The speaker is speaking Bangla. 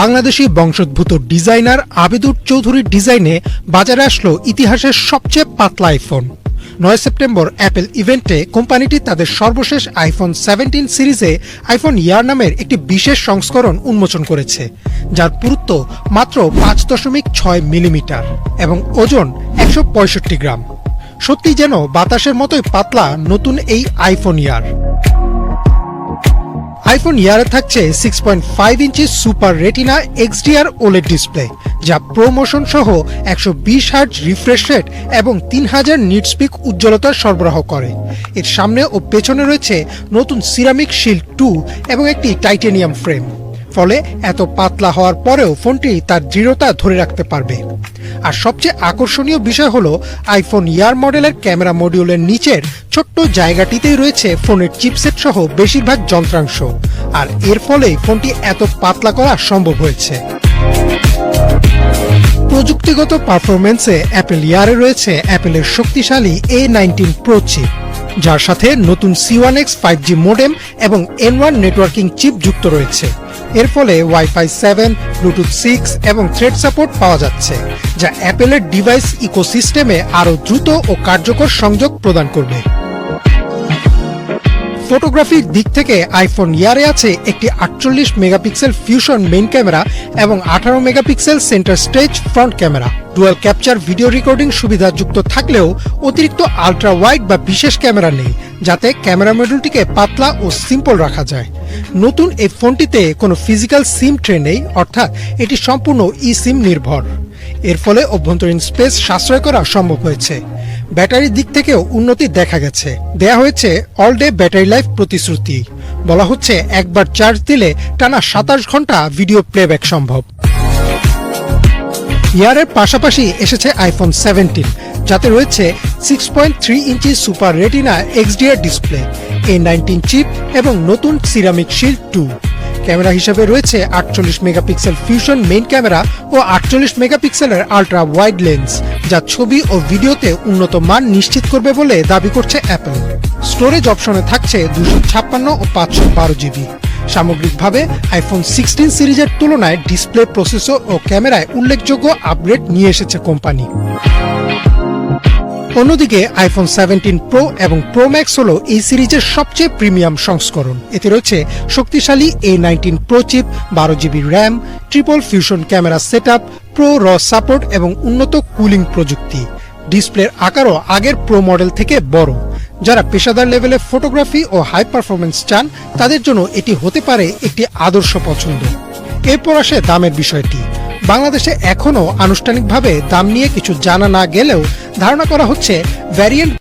বাংলাদেশি বংশোদ্ভূত ডিজাইনার আবেদুর চৌধুরীর ডিজাইনে বাজারে আসলো ইতিহাসের সবচেয়ে পাতলা আইফোন নয় সেপ্টেম্বর অ্যাপেল ইভেন্টে কোম্পানিটি তাদের সর্বশেষ আইফোন সেভেন্টিন সিরিজে আইফোন ইয়ার নামের একটি বিশেষ সংস্করণ উন্মোচন করেছে, যার পুরুত্ব মাত্র পাঁচ দশমিক ছয় মিলিমিটার এবং ওজন একশো পঁয়ষট্টি গ্রাম। সত্যি যেন বাতাসের মতোই পাতলা নতুন এই আইফোন ইয়ার। আইফোন ইয়ারে থাকছে six point five inch super retina XDR OLED display যা প্রোমোশন সহ একশো বিশ হার্জ রিফ্রেশ রেট এবং তিন হাজার নিটস্পিক উজ্জ্বলতা সরবরাহ করে। এর সামনে ও পেছনে রয়েছে নতুন সিরামিক শিল্ড টু এবং একটি টাইটেনিয়াম ফ্রেম ফলে এত পাতলা হওয়ার পরেও ফোনটি তার দৃঢ়তা ধরে রাখতে পারবে। আর সবচেয়ে আকর্ষণীয় বিষয় হলো আইফোন ইয়ার মডেলের ক্যামেরা মডিউলের নিচের ছোট্ট জায়গাটিতেই রয়েছে ফোনের চিপসেট সহ বেশিরভাগ যন্ত্রাংশ। আর এর ফলেই ফোনটি এত পাতলা করা সম্ভব হয়েছে। প্রযুক্তিগত পারফরমেন্সে অ্যাপেল ইয়ারে রয়েছে অ্যাপেলের শক্তিশালী এ নাইনটিন প্রো চিপ যার সাথে নতুন C one X five G modem এবং এন ওয়ান নেটওয়ার্কিং চিপ যুক্ত রয়েছে। এর ফলে ওয়াইফাই সেভেন ব্লুটুথ সিক্স এবং থ্রেড সাপোর্ট পাওয়া যাচ্ছে, যা অ্যাপেলের ডিভাইস ইকোসিস্টেমে আরও দ্রুত ও কার্যকর সংযোগ প্রদান করবে। ফটোগ্রাফির দিক থেকে আইফোন ইয়ারে আছে একটি আটচল্লিশ মেগাপিক্সেল ফিউশন মেইন ক্যামেরা এবং আঠারো megapixel centre stage front camera dual capture video recording সুবিধা যুক্ত থাকলেও অতিরিক্ত আলট্রা ওয়াইড বা বিশেষ ক্যামেরা নেই, যাতে ক্যামেরা মডিউলটিকে পাতলা ও সিম্পল রাখা যায়। নতুন এই ফোনটিতে কোনো ফিজিক্যাল সিম ট্রে নেই, অর্থাৎ এটি সম্পূর্ণ ই সিম নির্ভর। এর ফলে অভ্যন্তরীণ স্পেস সাশ্রয় করা সম্ভব হয়েছে। ব্যাটারির দিক থেকেও উন্নতি দেখা গেছে। দেয়া হয়েছে অল ডে ব্যাটারি লাইফ প্রতিশ্রুতি। বলা হচ্ছে, একবার চার্জ দিলে টানা সাতাশ ঘণ্টা ভিডিও প্লেব্যাক সম্ভব। ইয়ারের পাশাপাশি এসেছে আইফোন সেভেন্টিন যাতে রয়েছে six point three inch super retina XDR display A nineteen chip এবং নতুন সিরামিক শিল্ড টু ক্যামেরা হিসেবে রয়েছে আটচল্লিশ মেগাপিক্সেল ফিউশন মেইন ক্যামেরা ও আটচল্লিশ মেগাপিক্সেলের আলট্রা ওয়াইড লেন্স যা ছবি ও ভিডিওতে উন্নত মান নিশ্চিত করবে বলে দাবি করছে অ্যাপল স্টোরেজ অপশনে থাকছে দুশো ছাপ্পান্ন ও পাঁচশো বারো জিবি। সামগ্রিকভাবে আইফোন সিক্সটিন সিরিজের তুলনায় ডিসপ্লে প্রসেসর ও ক্যামেরায় উল্লেখযোগ্য আপগ্রেড নিয়ে এসেছে কোম্পানি। অন্যদিকে আইফোন সেভেন্টিন প্রো এবং প্রো ম্যাক্স হল এই সিরিজের সবচেয়ে প্রিমিয়াম সংস্করণ। এতে রয়েছে শক্তিশালী এ নাইনটিন প্রো চিপ বারো GB RAM triple fusion camera set Pro র সাপোর্ট এবং উন্নত কুলিং প্রযুক্তি। ডিসপ্লের আকারও আগের প্রো মডেল থেকে বড়। যারা পেশাদার লেভেলে ফটোগ্রাফি ও হাই পারফরমেন্স চান, তাদের জন্য এটি হতে পারে একটি আদর্শ পছন্দ। এরপর আসে দামের বিষয়টি। বাংলাদেশে এখনও আনুষ্ঠানিকভাবে দাম নিয়ে কিছু জানা না গেলেও ধারণা করা হচ্ছে ভ্যারিয়েন্ট